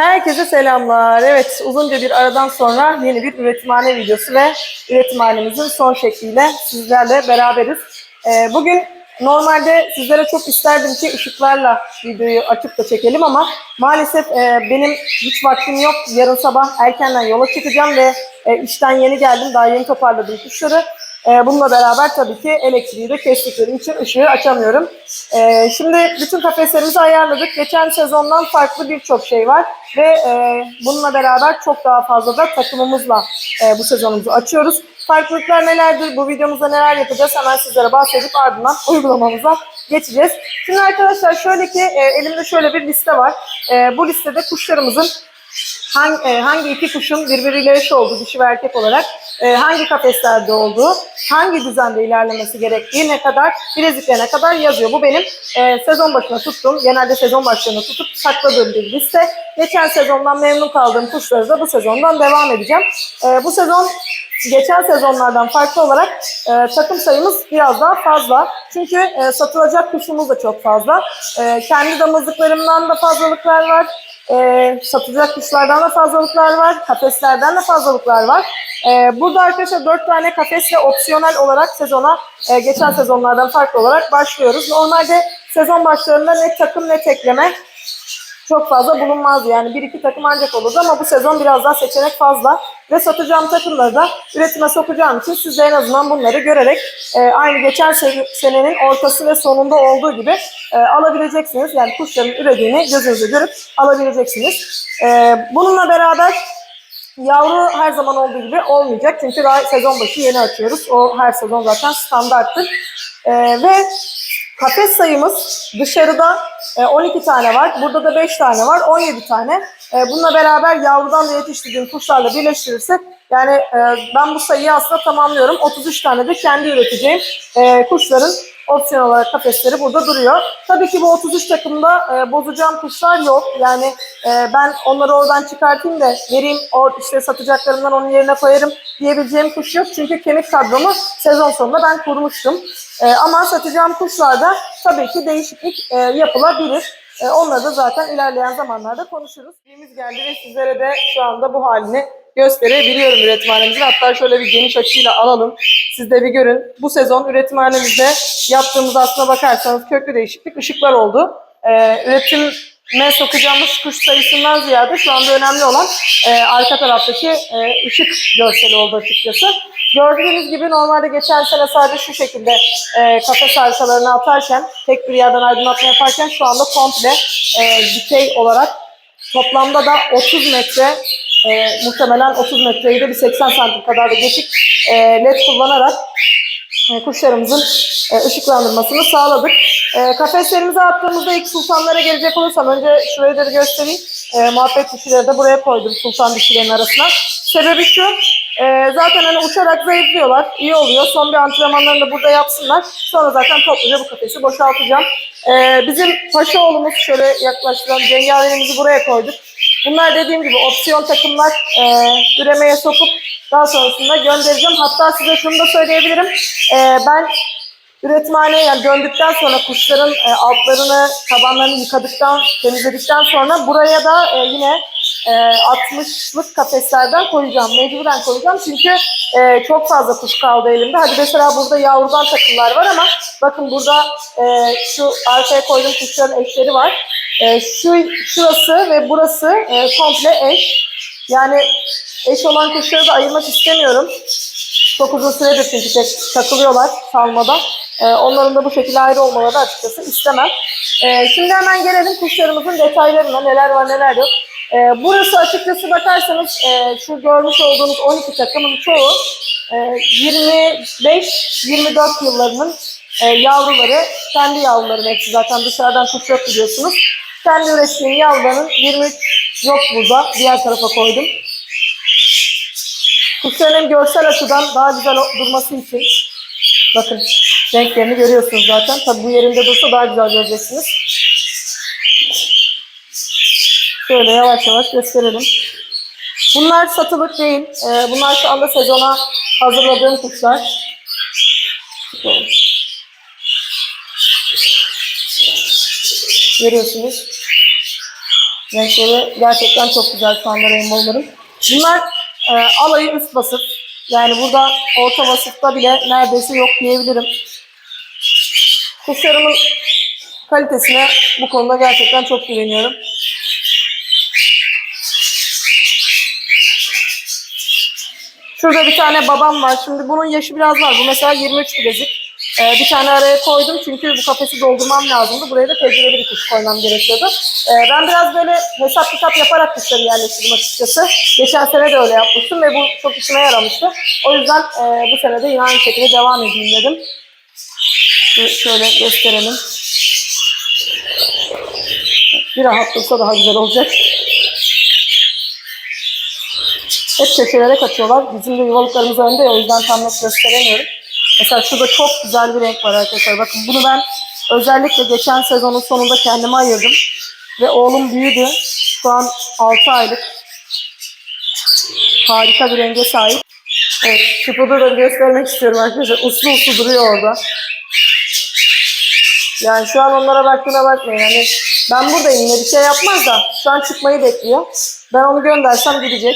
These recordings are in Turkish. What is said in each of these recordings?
Herkese selamlar. Evet, uzunca bir aradan sonra yeni bir üretimhane videosu ve üretimhanemizin son şekliyle sizlerle beraberiz. Ee, bugün normalde sizlere çok isterdim ki ışıklarla videoyu açıp da çekelim ama maalesef e, benim hiç vaktim yok. Yarın sabah erkenden yola çıkacağım ve e, işten yeni geldim. Daha yeni toparladım kuşları. E, bununla beraber tabii ki elektriği de kestikleri için ışığı açamıyorum. E, şimdi bütün kafeslerimizi ayarladık. Geçen sezondan farklı birçok şey var ve e, bununla beraber çok daha fazla da takımımızla e, bu sezonumuzu açıyoruz. Farklılıklar nelerdir? Bu videomuzda neler yapacağız? Hemen sizlere bahsedip ardından uygulamamıza geçeceğiz. Şimdi arkadaşlar şöyle ki e, elimde şöyle bir liste var. Bu listede kuşlarımızın hangi, hangi iki kuşun birbiriyle eş olduğu dişi ve erkek olarak hangi kafeslerde olduğu, hangi düzende ilerlemesi gerektiği ne kadar bileziklerine kadar yazıyor. Bu benim e, sezon başına tuttuğum, genelde sezon başlarına tutup sakladığım bir liste. Geçen sezondan memnun kaldığım kuşları da bu sezondan devam edeceğim. E, bu sezon geçen sezonlardan farklı olarak e, takım sayımız biraz daha fazla. Çünkü e, satılacak kuşumuz da çok fazla. E, kendi damızlıklarımdan da fazlalıklar var. E, satılacak kuşlardan da fazlalıklar var. Kafeslerden de fazlalıklar var. E, burada arkadaşlar 4 tane kafes ve opsiyonel olarak sezona e, geçen sezonlardan farklı olarak başlıyoruz. Normalde sezon başlarında ne takım ne tekleme çok fazla bulunmazdı. Yani bir iki takım ancak olurdu ama bu sezon biraz daha seçenek fazla. Ve satacağım takımları da üretime sokacağım için siz de en azından bunları görerek e, aynı geçen se- senenin ortası ve sonunda olduğu gibi e, alabileceksiniz. Yani kuşların ürediğini gözünüzde görüp alabileceksiniz. E, bununla beraber Yavru her zaman olduğu gibi olmayacak. Çünkü sezon başı yeni açıyoruz. O her sezon zaten standarttır. Ee, ve kafes sayımız dışarıda e, 12 tane var. Burada da 5 tane var. 17 tane. E, bununla beraber yavrudan da yetiştirdiğim kuşlarla birleştirirsek yani e, ben bu sayıyı aslında tamamlıyorum. 33 tane de kendi üreteceğim e, kuşların opsiyon olarak kafesleri burada duruyor. Tabii ki bu 33 takımda e, bozacağım kuşlar yok. Yani e, ben onları oradan çıkartayım da vereyim o işte satacaklarımdan onun yerine koyarım diyebileceğim kuş yok. Çünkü kemik kadromu sezon sonunda ben kurmuştum. E, ama satacağım kuşlarda tabii ki değişiklik e, yapılabilir. E, onları da zaten ilerleyen zamanlarda konuşuruz. Birimiz geldi ve sizlere de şu anda bu halini gösterebiliyorum üretimhanemizin. Hatta şöyle bir geniş açıyla alalım. Siz de bir görün. Bu sezon üretimhanemizde yaptığımız aslına bakarsanız köklü değişiklik ışıklar oldu. Ee, üretime sokacağımız kuş sayısından ziyade şu anda önemli olan e, arka taraftaki e, ışık görseli oldu açıkçası. Gördüğünüz gibi normalde geçen sene sadece şu şekilde e, kafes arkalarını atarken, tek bir yerden aydınlatma yaparken şu anda komple e, dikey olarak toplamda da 30 metre e, muhtemelen 30 metreyi de bir 80 santim kadar da geçik e, led kullanarak kuşlarımızın e, ışıklandırmasını sağladık. E, kafeslerimize attığımızda ilk sultanlara gelecek olursam önce şurayı da göstereyim. E, muhabbet dişileri de buraya koydum sultan dişilerin arasına. Sebebi şu, zaten hani uçarak zayıflıyorlar. iyi oluyor. Son bir antrenmanlarını da burada yapsınlar. Sonra zaten topluca bu kafesi boşaltacağım. Bizim Paşaoğlu'muz şöyle yaklaştıralım. Cengaverimizi buraya koyduk. Bunlar dediğim gibi opsiyon takımlar e, üremeye sokup daha sonrasında göndereceğim. Hatta size şunu da söyleyebilirim. E, ben üretimhaneye yani döndükten sonra kuşların e, altlarını, tabanlarını yıkadıktan, temizledikten sonra buraya da e, yine e, 60'lık kafeslerden koyacağım. Mecburen koyacağım çünkü e, çok fazla kuş kaldı elimde. Hadi mesela burada yavrudan takımlar var ama bakın burada şu arkaya koyduğum kuşların eşleri var. Şu şurası ve burası komple eş. Yani eş olan kuşları da ayırmak istemiyorum. Çok uzun süredir çünkü tek takılıyorlar salmada. E, onların da bu şekilde ayrı olmaları açıkçası istemem. E, şimdi hemen gelelim kuşlarımızın detaylarına neler var neler yok. E, burası açıkçası bakarsanız e, şu görmüş olduğunuz 12 takımın çoğu e, 25-24 yıllarının e, yavruları, kendi yavrularım hepsi zaten dışarıdan kuş yok biliyorsunuz. Kendi ürettiğim yavruların 23 yok burada. Diğer tarafa koydum. Kuşların görsel açıdan daha güzel durması için bakın renklerini görüyorsunuz zaten. Tabi bu yerinde dursa daha güzel göreceksiniz. Şöyle yavaş yavaş gösterelim. Bunlar satılık değil. Ee, bunlar şu anda sezona hazırladığım kuşlar. Görüyorsunuz. Renkleri gerçekten çok güzel şu anda rainbowların. Bunlar e, alayı üst vasıf. Yani burada orta vasıfta bile neredeyse yok diyebilirim. Kuşlarımın kalitesine bu konuda gerçekten çok güveniyorum. Şurada bir tane babam var. Şimdi bunun yaşı biraz var. Bu mesela 23 bilezik. Ee, bir tane araya koydum çünkü bu kafesi doldurmam lazımdı. Buraya da tecrübeli bir kuş koymam gerekiyordu. Ee, ben biraz böyle hesap kitap yaparak kuşları yerleştirdim açıkçası. Geçen sene de öyle yapmıştım ve bu çok işime yaramıştı. O yüzden e, bu sene de yine aynı şekilde devam edeyim dedim. Şöyle gösterelim. Bir rahat dursa daha güzel olacak. Hep köşelere kaçıyorlar. Bizim de yuvalıklarımız önde o yüzden tam net gösteremiyorum. Mesela şurada çok güzel bir renk var arkadaşlar. Bakın bunu ben özellikle geçen sezonun sonunda kendime ayırdım. Ve oğlum büyüdü. Şu an 6 aylık. Harika bir renge sahip. Evet, şıpıdı da göstermek istiyorum arkadaşlar. Uslu uslu duruyor orada. Yani şu an onlara baktığına bakmayın. Yani ben buradayım yine bir şey yapmaz da şu an çıkmayı bekliyor. Ben onu göndersem gidecek.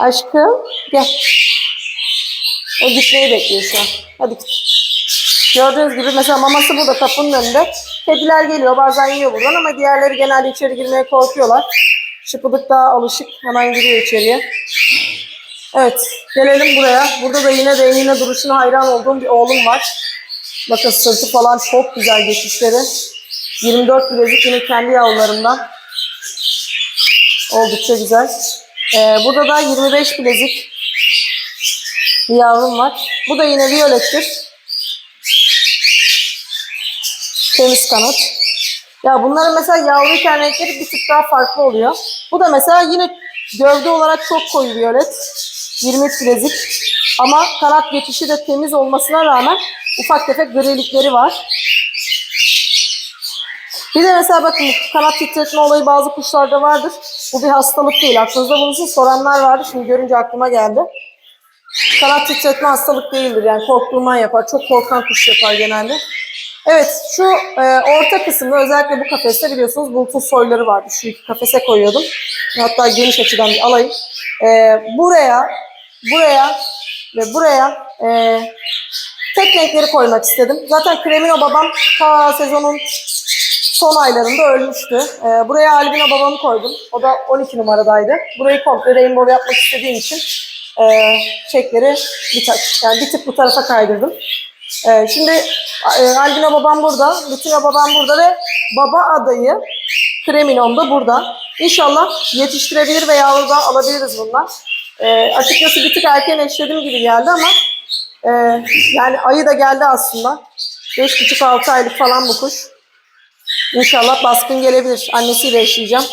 Aşkım gel. O gitmeyi bekliyor şu an. Hadi. Gördüğünüz gibi mesela maması burada kapının önünde. Kediler geliyor bazen yiyor buradan ama diğerleri genelde içeri girmeye korkuyorlar. Şıpıdık daha alışık hemen giriyor içeriye. Evet gelelim buraya. Burada da yine rengine duruşuna hayran olduğum bir oğlum var. Bakın sırtı falan çok güzel geçişleri. 24 bilezik yine kendi yavrularımdan. Oldukça güzel. Ee, burada da 25 bilezik bir yavrum var. Bu da yine violettir. Temiz kanat. Ya bunların mesela yavruyken renkleri bir tık daha farklı oluyor. Bu da mesela yine gövde olarak çok koyu violet. 23 bilezik. Ama kanat geçişi de temiz olmasına rağmen ufak tefek grilikleri var. Bir de mesela bakın kanat titretme olayı bazı kuşlarda vardır. Bu bir hastalık değil. Aklınızda bulunsun soranlar vardı. Şimdi görünce aklıma geldi. Kanat titretme hastalık değildir. Yani korktuğundan yapar. Çok korkan kuş yapar genelde. Evet şu e, orta kısımda özellikle bu kafeste biliyorsunuz bulutun soyları vardı. Şu iki kafese koyuyordum. Hatta geniş açıdan bir alayım. E, buraya, buraya ve buraya e, tek renkleri koymak istedim. Zaten Kremino babam ta sezonun son aylarında ölmüştü. Ee, buraya albino babamı koydum. O da 12 numaradaydı. Burayı komple rainbow yapmak istediğim için e, çekleri bir, ta- yani bir tık bu tarafa kaydırdım. Ee, şimdi e, albino babam burada, Lutino babam burada ve baba adayı Kreminon da burada. İnşallah yetiştirebilir ve yavru da alabiliriz bundan. Ee, açıkçası bir tık erken eşledim gibi geldi ama e, yani ayı da geldi aslında. 5,5-6 aylık falan bu kuş. İnşallah baskın gelebilir. Annesiyle yaşayacağım.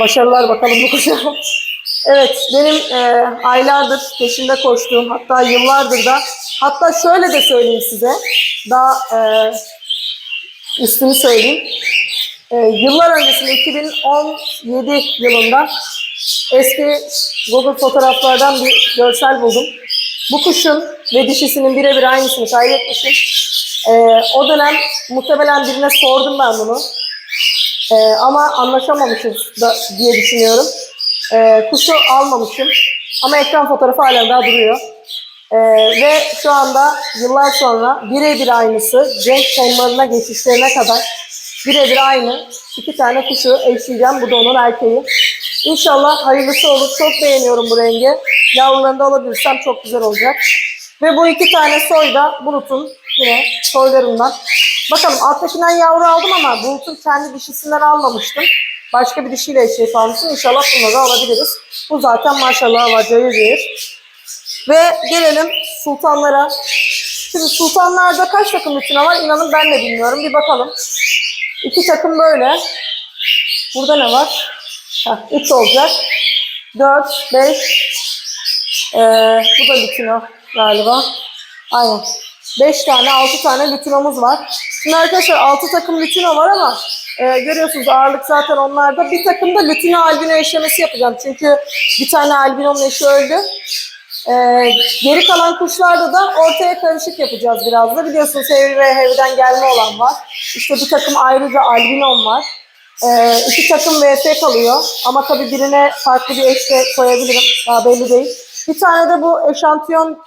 Başarılar bakalım bu kuşa. evet benim e, aylardır peşinde koştuğum hatta yıllardır da hatta şöyle de söyleyeyim size daha e, üstünü söyleyeyim. E, yıllar öncesinde 2017 yılında eski Google fotoğraflardan bir görsel buldum. Bu kuşun ve dişisinin birebir aynısını kaydetmişim. Ee, o dönem muhtemelen birine sordum ben bunu. Ee, ama anlaşamamışız da, diye düşünüyorum. Ee, kuşu almamışım. Ama ekran fotoğrafı hala daha duruyor. Ee, ve şu anda yıllar sonra birebir aynısı renk tonlarına geçişlerine kadar birebir aynı iki tane kuşu eşleyeceğim. Bu da onun erkeği. İnşallah hayırlısı olur. Çok beğeniyorum bu rengi. Yavrularını da alabilirsem çok güzel olacak. Ve bu iki tane soy da Bulut'un yine soylarından. Bakalım alttakinden yavru aldım ama Bulut'un kendi dişisinden almamıştım. Başka bir dişiyle eşeği almıştım. İnşallah bunları alabiliriz. Bu zaten maşallah cayır cayır. Ve gelelim sultanlara. Şimdi sultanlarda kaç takım bütüne var inanın ben de bilmiyorum. Bir bakalım. İki takım böyle. Burada ne var? Heh, üç olacak. Dört, beş. Ee, bu da lütino galiba. Aynen. Beş tane, altı tane lütinomuz var. Şimdi arkadaşlar altı takım lütino var ama e, görüyorsunuz ağırlık zaten onlarda. Bir takım da lütino albino eşlemesi yapacağım. Çünkü bir tane albino'nun eşi öldü. Ee, geri kalan kuşlarda da ortaya karışık yapacağız biraz da. Biliyorsunuz heavy ve heavy'den gelme olan var. İşte bir takım ayrıca albinon var. Ee, iki takım VF kalıyor. Ama tabii birine farklı bir eş de koyabilirim. Daha belli değil. Bir tane de bu eşantiyon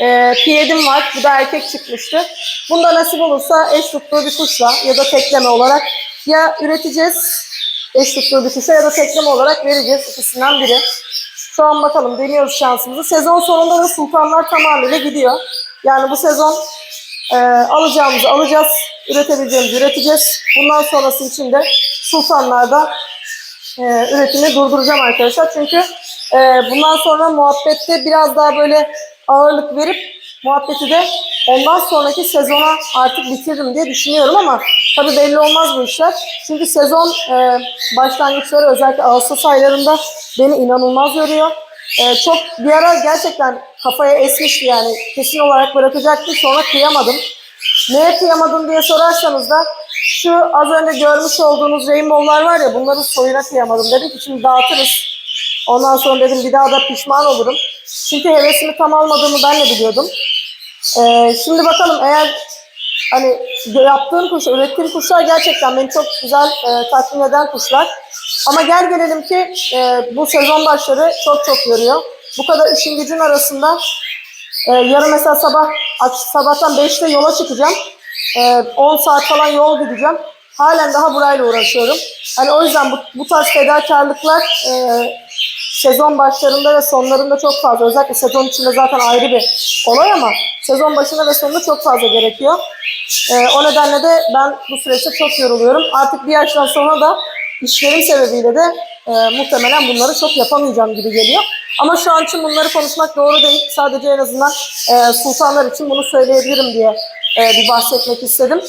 e, piyedim var. Bu da erkek çıkmıştı. Bunda nasip olursa eş tuttuğu bir kuşla ya da tekleme olarak ya üreteceğiz eş tuttuğu bir kuşa ya da tekleme olarak vereceğiz. İkisinden biri. Şu an bakalım deniyoruz şansımızı. Sezon sonunda da sultanlar tamamıyla gidiyor. Yani bu sezon e, alacağımızı alacağız, üretebileceğimizi üreteceğiz. Bundan sonrası için de sultanlarda e, üretimi durduracağım arkadaşlar. Çünkü e, bundan sonra muhabbette biraz daha böyle ağırlık verip muhabbeti de ondan sonraki sezona artık bitiririm diye düşünüyorum ama tabii belli olmaz bu işler. Çünkü sezon e, başlangıçları özellikle Ağustos aylarında beni inanılmaz yoruyor. E, çok bir ara gerçekten kafaya esmişti yani kesin olarak bırakacaktım sonra kıyamadım. Neye kıyamadım diye sorarsanız da şu az önce görmüş olduğunuz rainbow'lar var ya bunların soyuna kıyamadım. Dedim ki şimdi dağıtırız. Ondan sonra dedim bir daha da pişman olurum. Çünkü hevesimi tam almadığımı ben de biliyordum. Ee, şimdi bakalım eğer hani yaptığım kuş, ürettiğim kuşlar gerçekten beni çok güzel e, tatmin eden kuşlar. Ama gel gelelim ki e, bu sezon başları çok çok yoruyor. Bu kadar işin gücün arasında e, yarın mesela sabah sabahtan 5'te yola çıkacağım. E, 10 saat falan yol gideceğim. Halen daha burayla uğraşıyorum. Hani o yüzden bu, bu tarz fedakarlıklar e, sezon başlarında ve sonlarında çok fazla. Özellikle sezon içinde zaten ayrı bir olay ama sezon başında ve sonunda çok fazla gerekiyor. E, o nedenle de ben bu süreçte çok yoruluyorum. Artık bir yaştan sonra da işlerim sebebiyle de e, muhtemelen bunları çok yapamayacağım gibi geliyor. Ama şu an için bunları konuşmak doğru değil. Sadece en azından e, sultanlar için bunu söyleyebilirim diye e, bir bahsetmek istedim.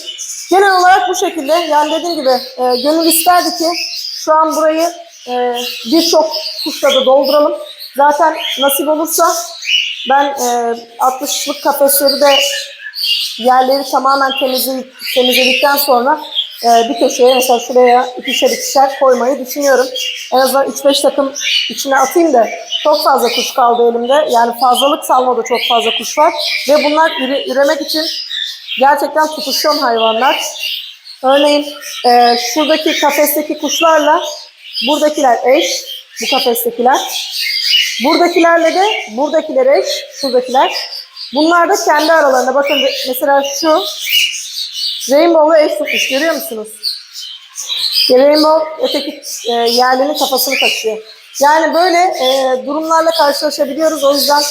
Genel olarak bu şekilde. Yani dediğim gibi e, gönül isterdi ki şu an burayı e, birçok kuşla da dolduralım. Zaten nasip olursa ben e, 60'lık kafesleri de yerleri tamamen temizleyip, temizledikten sonra e, bir köşeye mesela şuraya ikişer ikişer koymayı düşünüyorum. En azından 3-5 takım içine atayım da çok fazla kuş kaldı elimde. Yani fazlalık salmada çok fazla kuş var. Ve bunlar üre- üremek için gerçekten tutuşan hayvanlar. Örneğin e, şuradaki kafesteki kuşlarla buradakiler eş, bu kafestekiler. Buradakilerle de buradakiler eş, şuradakiler. Bunlar da kendi aralarında. Bakın mesela şu Rainbow'la eş tutmuş görüyor musunuz? Rainbow öteki e, yerlinin kafasını taşıyor. Yani böyle e, durumlarla karşılaşabiliyoruz. O yüzden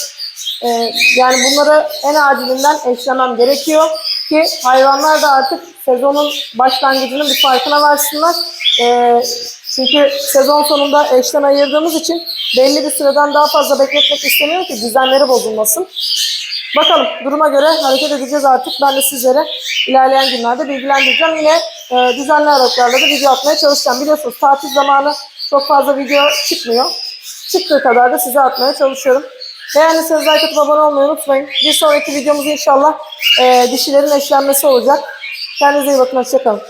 e, yani bunları en acilinden eşlemem gerekiyor ki hayvanlar da artık sezonun başlangıcının bir farkına varsınlar. E, çünkü sezon sonunda eşten ayırdığımız için belli bir süreden daha fazla bekletmek istemiyorum ki düzenleri bozulmasın. Bakalım duruma göre hareket edeceğiz artık. Ben de sizlere ilerleyen günlerde bilgilendireceğim. Yine e, düzenli aralıklarla da video atmaya çalışacağım. Biliyorsunuz tatil zamanı çok fazla video çıkmıyor. Çıktığı kadar da size atmaya çalışıyorum. Beğendiyseniz like atıp abone olmayı unutmayın. Bir sonraki videomuz inşallah e, dişilerin eşlenmesi olacak. Kendinize iyi bakın. Hoşçakalın.